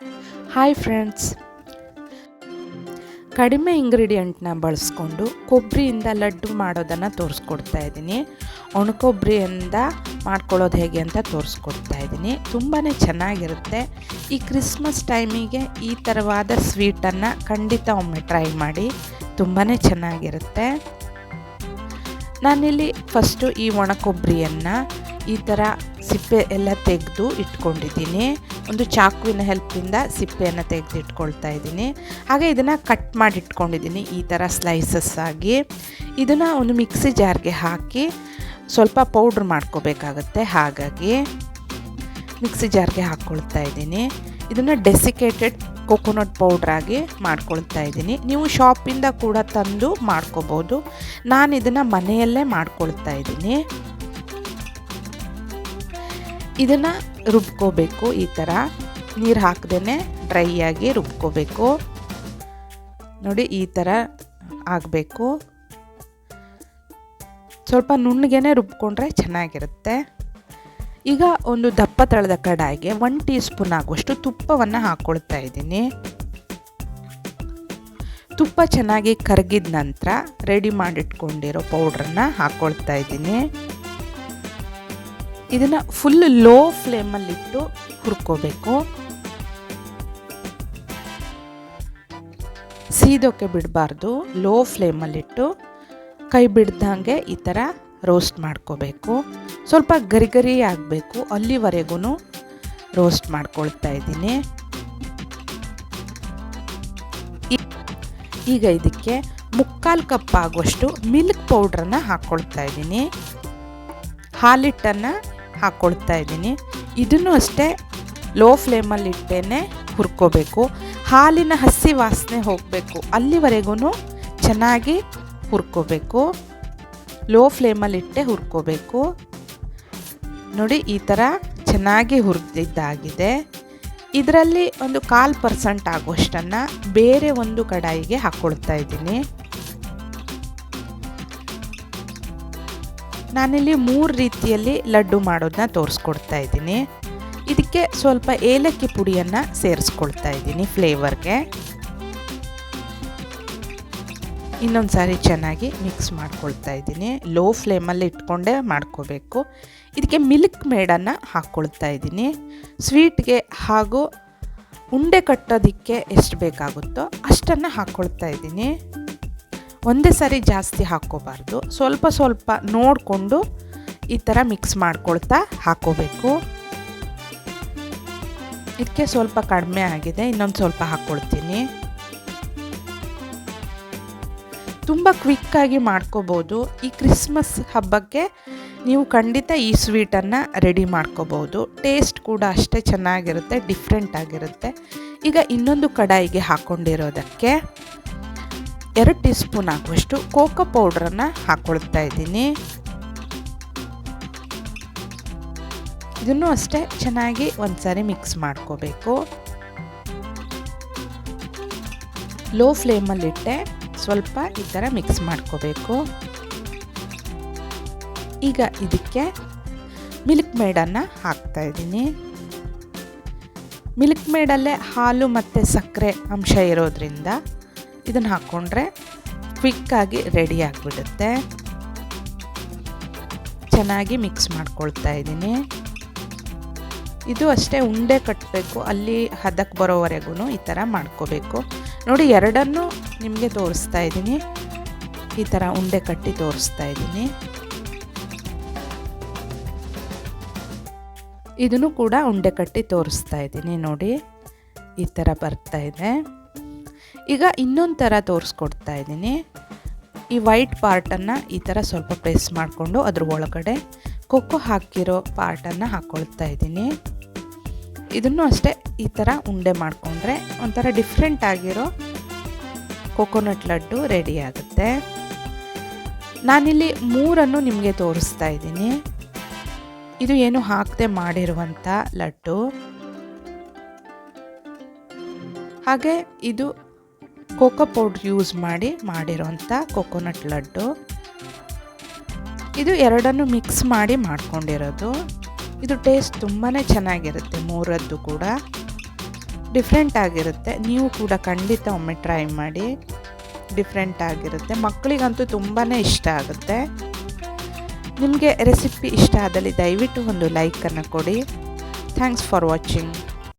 Hi friends ಕಡಿಮೆ ಇಂಗ್ರೀಡಿಯೆಂಟ್ನ ಬಳಸ್ಕೊಂಡು ಕೊಬ್ಬರಿಯಿಂದ ಲಡ್ಡು ಮಾಡೋದನ್ನು ತೋರಿಸ್ಕೊಡ್ತಾ ಇದ್ದೀನಿ. ಒಣಕೊಬ್ಬರಿಯಿಂದ ಮಾಡ್ಕೊಳ್ಳೋದು ಹೇಗೆ ಅಂತ ತೋರಿಸ್ಕೊಡ್ತಾ ಇದ್ದೀನಿ. ತುಂಬಾ ಚೆನ್ನಾಗಿರುತ್ತೆ. ಈ ಕ್ರಿಸ್ಮಸ್ ಟೈಮಿಗೆ ಈ ಥರವಾದ ಸ್ವೀಟನ್ನು ಖಂಡಿತ ಒಮ್ಮೆ ಟ್ರೈ ಮಾಡಿ ತುಂಬಾ ಚೆನ್ನಾಗಿರುತ್ತೆ. ನಾನಿಲ್ಲಿ ಫಸ್ಟು ಈ ಒಣ ಕೊಬ್ಬರಿಯನ್ನು ಈ ಥರ ಸಿಪ್ಪೆ ಎಲ್ಲ ತೆಗೆದು ಇಟ್ಕೊಂಡಿದ್ದೀನಿ. ಒಂದು ಚಾಕುವಿನ ಹೆಲ್ಪಿಂದ ಸಿಪ್ಪೆಯನ್ನು ತೆಗೆದು ಇಟ್ಕೊಳ್ತಾ ಇದ್ದೀನಿ. ಹಾಗೆ ಇದನ್ನು ಕಟ್ ಮಾಡಿ ಇಟ್ಕೊಂಡಿದ್ದೀನಿ ಈ ಥರ ಸ್ಲೈಸಸ್ ಆಗಿ. ಇದನ್ನು ಒಂದು ಮಿಕ್ಸಿ ಜಾರ್ಗೆ ಹಾಕಿ ಸ್ವಲ್ಪ ಪೌಡ್ರ್ ಮಾಡ್ಕೋಬೇಕಾಗತ್ತೆ ಹಾಗಾಗಿ ಮಿಕ್ಸಿ ಜಾರ್ಗೆ ಹಾಕ್ಕೊಳ್ತಾ ಇದ್ದೀನಿ. ಇದನ್ನು ಡೆಸಿಕೇಟೆಡ್ ಕೊಕೊನಟ್ ಪೌಡ್ರಾಗಿ ಮಾಡ್ಕೊಳ್ತಾ ಇದ್ದೀನಿ. ನೀವು ಶಾಪಿಂದ ಕೂಡ ತಂದು ಮಾಡ್ಕೋಬೋದು. ನಾನು ಇದನ್ನು ಮನೆಯಲ್ಲೇ ಮಾಡ್ಕೊಳ್ತಾ ಇದ್ದೀನಿ. ಇದನ್ನು ರುಬ್ಕೋಬೇಕು, ಈ ಥರ ನೀರು ಹಾಕ್ದೇ ಡ್ರೈ ಆಗಿ ರುಬ್ಕೋಬೇಕು. ನೋಡಿ, ಈ ಥರ ಆಗಬೇಕು. ಸ್ವಲ್ಪ ನುಣ್ಣಗೆ ರುಬ್ಕೊಂಡ್ರೆ ಚೆನ್ನಾಗಿರುತ್ತೆ. ಈಗ ಒಂದು ದಪ್ಪ ತಳದ ಕಡಾಯಿಗೆ ಒನ್ ಟೀ ಸ್ಪೂನ್ ಆಗುವಷ್ಟು ತುಪ್ಪವನ್ನು ಹಾಕ್ಕೊಳ್ತಾ ಇದ್ದೀನಿ. ತುಪ್ಪ ಚೆನ್ನಾಗಿ ಕರಗಿದ ನಂತರ ರೆಡಿ ಮಾಡಿಟ್ಕೊಂಡಿರೋ ಪೌಡ್ರನ್ನ ಹಾಕ್ಕೊಳ್ತಾ ಇದ್ದೀನಿ. ಇದನ್ನು ಫುಲ್ ಲೋ ಫ್ಲೇಮಲ್ಲಿಟ್ಟು ಹುರ್ಕೋಬೇಕು. ಸೀದೋಕ್ಕೆ ಬಿಡಬಾರ್ದು ಲೋ ಫ್ಲೇಮಲ್ಲಿಟ್ಟು ಕೈ ಬಿಡ್ದಂಗೆ ಈ ಥರ ರೋಸ್ಟ್ ಮಾಡ್ಕೋಬೇಕು. ಸ್ವಲ್ಪ ಗರಿ ಗರಿ ಆಗಬೇಕು ಅಲ್ಲಿವರೆಗೂ ರೋಸ್ಟ್ ಮಾಡ್ಕೊಳ್ತಾ ಇದ್ದೀನಿ. ಈಗ ಇದಕ್ಕೆ ಮುಕ್ಕಾಲು ಕಪ್ ಆಗುವಷ್ಟು ಮಿಲ್ಕ್ ಪೌಡ್ರನ್ನು ಹಾಕ್ಕೊಳ್ತಾ ಇದ್ದೀನಿ. ಹಾಲಿಟ್ಟನ್ನು ಹಾಕ್ಕೊಳ್ತಾ ಇದ್ದೀನಿ. ಇದನ್ನು ಅಷ್ಟೇ ಲೋ ಫ್ಲೇಮಲ್ಲಿ ಇಟ್ಟೇ ಹುರ್ಕೋಬೇಕು. ಹಾಲಿನ ಹಸಿ ವಾಸನೆ ಹೋಗಬೇಕು. ಅಲ್ಲಿವರೆಗೂ ಚೆನ್ನಾಗಿ ಹುರ್ಕೋಬೇಕು. ಲೋ ಫ್ಲೇಮಲ್ಲಿಟ್ಟೆ ಹುರ್ಕೋಬೇಕು. ನೋಡಿ, ಈ ಥರ ಚೆನ್ನಾಗಿ ಹುರಿದಿದ್ದಾಗಿದೆ. ಇದರಲ್ಲಿ ಒಂದು ಕಾಲು ಪರ್ಸೆಂಟ್ ಆಗುವಷ್ಟನ್ನು ಬೇರೆ ಒಂದು ಕಡಾಯಿಗೆ ಹಾಕ್ಕೊಳ್ತಾ ಇದ್ದೀನಿ. ನಾನಿಲ್ಲಿ ಮೂರು ರೀತಿಯಲ್ಲಿ ಲಡ್ಡು ಮಾಡೋದನ್ನ ತೋರಿಸ್ಕೊಡ್ತಾ ಇದ್ದೀನಿ. ಇದಕ್ಕೆ ಸ್ವಲ್ಪ ಏಲಕ್ಕಿ ಪುಡಿಯನ್ನು ಸೇರಿಸ್ಕೊಳ್ತಾ ಇದ್ದೀನಿ ಫ್ಲೇವರ್ಗೆ. ಇನ್ನೊಂದು ಸಾರಿ ಚೆನ್ನಾಗಿ ಮಿಕ್ಸ್ ಮಾಡ್ಕೊಳ್ತಾ ಇದ್ದೀನಿ. ಲೋ ಫ್ಲೇಮಲ್ಲಿ ಇಟ್ಕೊಂಡೇ ಮಾಡ್ಕೋಬೇಕು. ಇದಕ್ಕೆ ಮಿಲ್ಕ್ ಮೇಡನ್ನು ಹಾಕ್ಕೊಳ್ತಾ ಇದ್ದೀನಿ. ಸ್ವೀಟ್ಗೆ ಹಾಗೂ ಉಂಡೆ ಕಟ್ಟೋದಕ್ಕೆ ಎಷ್ಟು ಬೇಕಾಗುತ್ತೋ ಅಷ್ಟನ್ನು ಹಾಕ್ಕೊಳ್ತಾ ಇದ್ದೀನಿ. ಒಂದೇ ಸಾರಿ ಜಾಸ್ತಿ ಹಾಕ್ಕೋಬಾರ್ದು. ಸ್ವಲ್ಪ ಸ್ವಲ್ಪ ನೋಡಿಕೊಂಡು ಈ ಥರ ಮಿಕ್ಸ್ ಮಾಡ್ಕೊಳ್ತಾ ಹಾಕ್ಕೋಬೇಕು. ಇದಕ್ಕೆ ಸ್ವಲ್ಪ ಕಡಿಮೆ ಆಗಿದೆ, ಇನ್ನೊಂದು ಸ್ವಲ್ಪ ಹಾಕ್ಕೊಳ್ತೀನಿ. ತುಂಬ ಕ್ವಿಕ್ಕಾಗಿ ಮಾಡ್ಕೋಬೋದು. ಈ ಕ್ರಿಸ್ಮಸ್ ಹಬ್ಬಕ್ಕೆ ನೀವು ಖಂಡಿತ ಈ ಸ್ವೀಟನ್ನು ರೆಡಿ ಮಾಡ್ಕೋಬೋದು. ಟೇಸ್ಟ್ ಕೂಡ ಅಷ್ಟೇ ಚೆನ್ನಾಗಿರುತ್ತೆ ಡಿಫ್ರೆಂಟ್ ಆಗಿರುತ್ತೆ. ಈಗ ಇನ್ನೊಂದು ಕಡಾಯಿಗೆ ಹಾಕ್ಕೊಂಡಿರೋದಕ್ಕೆ ಎರಡು ಟೀ ಸ್ಪೂನ್ ಆಗುವಷ್ಟು ಕೋಕೋ ಪೌಡ್ರನ್ನು ಹಾಕ್ಕೊಳ್ತಾ ಇದ್ದೀನಿ. ಇದನ್ನು ಅಷ್ಟೇ ಚೆನ್ನಾಗಿ ಒಂದ್ಸಾರಿ ಮಿಕ್ಸ್ ಮಾಡ್ಕೋಬೇಕು. ಲೋ ಫ್ಲೇಮಲ್ಲಿಟ್ಟೆ ಸ್ವಲ್ಪ ಈ ಥರ ಮಿಕ್ಸ್ ಮಾಡ್ಕೋಬೇಕು. ಈಗ ಇದಕ್ಕೆ ಮಿಲ್ಕ್ ಮೇಡನ್ನು ಹಾಕ್ತಾ ಇದ್ದೀನಿ. ಮಿಲ್ಕ್ ಮೇಡಲ್ಲೇ ಹಾಲು ಮತ್ತು ಸಕ್ಕರೆ ಅಂಶ ಇರೋದ್ರಿಂದ ಇದನ್ನು ಹಾಕ್ಕೊಂಡ್ರೆ ಕ್ವಿಕ್ಕಾಗಿ ರೆಡಿ ಆಗಿಬಿಡುತ್ತೆ. ಚೆನ್ನಾಗಿ ಮಿಕ್ಸ್ ಮಾಡ್ಕೊಳ್ತಾ ಇದ್ದೀನಿ. ಇದು ಅಷ್ಟೇ ಉಂಡೆ ಕಟ್ಟಬೇಕು ಅಲ್ಲಿ ಹದಕ್ಕೆ ಬರೋವರೆಗೂ ಈ ಥರ ಮಾಡ್ಕೋಬೇಕು. ನೋಡಿ, ಎರಡನ್ನೂ ನಿಮಗೆ ತೋರಿಸ್ತಾ ಇದ್ದೀನಿ. ಈ ಥರ ಉಂಡೆ ಕಟ್ಟಿ ತೋರಿಸ್ತಾ ಇದ್ದೀನಿ. ಇದನ್ನು ಕೂಡ ಉಂಡೆ ಕಟ್ಟಿ ತೋರಿಸ್ತಾ ಇದ್ದೀನಿ ನೋಡಿ. ಈ ಥರ ಬರ್ತಾ ಇದೆ. ಈಗ ಇನ್ನೊಂದು ಥರ ತೋರಿಸ್ಕೊಡ್ತಾ ಇದ್ದೀನಿ. ಈ ವೈಟ್ ಪಾರ್ಟನ್ನು ಈ ಥರ ಸ್ವಲ್ಪ ಪ್ರೆಸ್ ಮಾಡಿಕೊಂಡು ಅದ್ರ ಒಳಗಡೆ ಕೊಕ್ಕೋ ಹಾಕಿರೋ ಪಾರ್ಟನ್ನು ಹಾಕ್ಕೊಳ್ತಾ ಇದ್ದೀನಿ. ಇದನ್ನು ಅಷ್ಟೇ ಈ ಥರ ಉಂಡೆ ಮಾಡಿಕೊಂಡ್ರೆ ಒಂಥರ ಡಿಫ್ರೆಂಟ್ ಆಗಿರೋ ಕೊಕೊನಟ್ ಲಡ್ಡು ರೆಡಿ ಆಗುತ್ತೆ. ನಾನಿಲ್ಲಿ ಮೂರನ್ನು ನಿಮಗೆ ತೋರಿಸ್ತಾ ಇದ್ದೀನಿ. ಇದು ಏನು ಹಾಕದೆ ಮಾಡಿರುವಂಥ ಲಡ್ಡು. ಹಾಗೆ ಇದು ಕೋಕೋ ಪೌಡ್ರ್ ಯೂಸ್ ಮಾಡಿ ಮಾಡಿರೋಂಥ ಕೊಕೊನಟ್ ಲಡ್ಡು. ಇದು ಎರಡನ್ನು ಮಿಕ್ಸ್ ಮಾಡಿ ಮಾಡ್ಕೊಂಡಿರೋದು. ಇದು ಟೇಸ್ಟ್ ತುಂಬಾ ಚೆನ್ನಾಗಿರುತ್ತೆ ಮೂರದ್ದು ಕೂಡ. ಡಿಫ್ರೆಂಟ್ ಆಗಿರುತ್ತೆ. ನೀವು ಕೂಡ ಖಂಡಿತ ಒಮ್ಮೆ ಟ್ರೈ ಮಾಡಿ. ಡಿಫ್ರೆಂಟ್ ಆಗಿರುತ್ತೆ. ಮಕ್ಕಳಿಗಂತೂ ತುಂಬಾ ಇಷ್ಟ ಆಗುತ್ತೆ. ನಿಮಗೆ ರೆಸಿಪಿ ಇಷ್ಟ ಆದಲ್ಲಿ ದಯವಿಟ್ಟು ಒಂದು ಲೈಕನ್ನು ಕೊಡಿ. Thanks for watching.